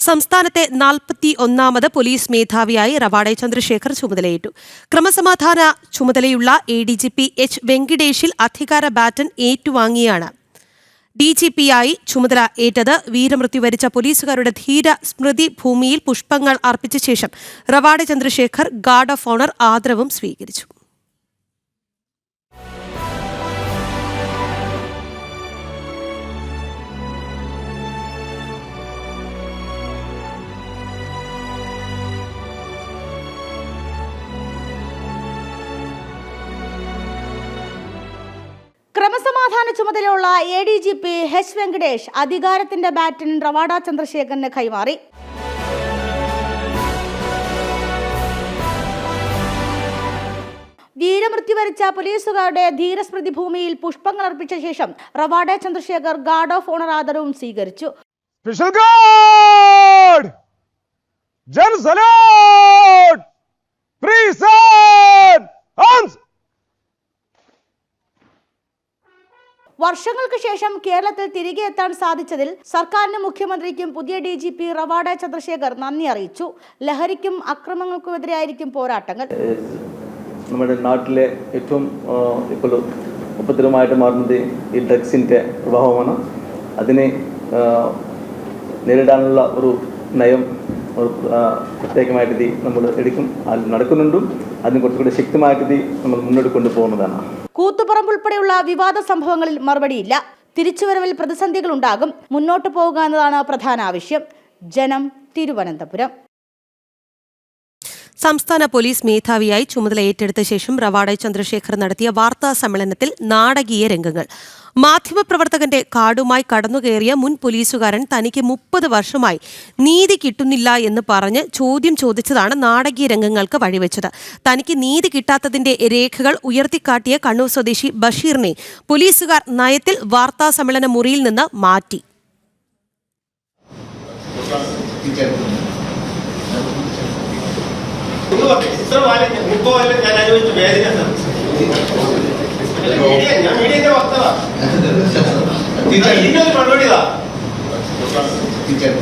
സംസ്ഥാനത്തെ നാൽപ്പത്തി ഒന്നാമത് പോലീസ് മേധാവിയായി റവാഡെ ചന്ദ്രശേഖർ ചുമതലയേറ്റു. ക്രമസമാധാന ചുമതലയുള്ള A D G P H വെങ്കിടേഷിൽ അധികാര ബാറ്റൺ ഏറ്റുവാങ്ങിയാണ്. ഡി ജി പിയായി ചുമതല ഏറ്റത് വീരമൃത്യു വരിച്ച പോലീസുകാരുടെ ധീര സ്മൃതി ഭൂമിയിൽ പുഷ്പങ്ങൾ അർപ്പിച്ച ശേഷം Rawada Chandrasekhar guard of honour ആദരവും സ്വീകരിച്ചു. ക്രമസമാധാന ചുമതലയുള്ള A D G P H Venkatesh അധികാരത്തിന്റെ ബാറ്റൻ റവാഡ ചന്ദ്രശേഖരന് കൈമാറി. വീരമൃത്യു വരിച്ച പോലീസുകാരുടെ ധീരസ്മൃതി ഭൂമിയിൽ പുഷ്പങ്ങൾ അർപ്പിച്ച ശേഷം Rawada Chandrasekhar guard of honour ആദരവും സ്വീകരിച്ചു. സ്പെഷ്യൽ ഗാർഡ് ജൻ സലോട്ട് വർഷങ്ങൾക്ക് ശേഷം കേരളത്തിൽ തിരികെ എത്താൻ സാധിച്ചതിൽ സർക്കാരിനും മുഖ്യമന്ത്രിക്കും പുതിയ D G P Rawada Chandrasekhar നന്ദി അറിയിച്ചു. ലഹരിക്കും അക്രമങ്ങൾക്കുമെതിരായിരിക്കും പോരാട്ടങ്ങൾ. നമ്മുടെ നാട്ടിലെ ഏറ്റവും ഇപ്പോൾ ഉപദ്രവമായിട്ട് മാറുന്നത് ഈ ഡ്രഗ്സിന്റെ പ്രഭാവമാണ്. അതിനെ നേരിടാനുള്ള ഒരു നയം പ്രത്യേകമായിട്ട് നമ്മൾ എടുക്കും അത് നടക്കുന്നുണ്ടും. അതിന് കുറച്ചുകൂടി ശക്തമായിട്ട് നമ്മൾ മുന്നോട്ട് കൊണ്ടുപോകുന്നതാണ്. കൂത്തുപറമ്പ് ഉൾപ്പെടെയുള്ള വിവാദ സംഭവങ്ങളിൽ മറുപടിയില്ല. തിരിച്ചുവരവിൽ പ്രതിസന്ധികൾ ഉണ്ടാകും മുന്നോട്ടു പോവുക എന്നതാണ് പ്രധാന ആവശ്യം. ജനം തിരുവനന്തപുരം. സംസ്ഥാന പോലീസ് മേധാവിയായി ചുമതല ഏറ്റെടുത്ത ശേഷം റവാഡ ചന്ദ്രശേഖർ നടത്തിയ വാർത്താ സമ്മേളനത്തിൽ നാടകീയ രംഗങ്ങൾ. മാധ്യമപ്രവർത്തകന്റെ കാടുമായി കടന്നുകയറിയ മുൻ പോലീസുകാരൻ തനിക്ക് മുപ്പത് വർഷമായി നീതി കിട്ടുന്നില്ല എന്ന് പറഞ്ഞ് ചോദ്യം ചോദിച്ചതാണ് നാടകീയ രംഗങ്ങൾക്ക് വഴിവെച്ചത്. തനിക്ക് നീതി കിട്ടാത്തതിന്റെ രേഖകൾ ഉയർത്തിക്കാട്ടിയ കണ്ണൂർ സ്വദേശി ബഷീറിനെ പോലീസുകാർ നയത്തിൽ വാർത്താ സമ്മേളന മുറിയിൽ നിന്ന് മാറ്റി. ഇത്ര കാലം മുപ്പത് കൊല്ലം ഞാൻ അനുഭവിച്ച വേദന ಟೀಚರ್ ಟೀಚರ್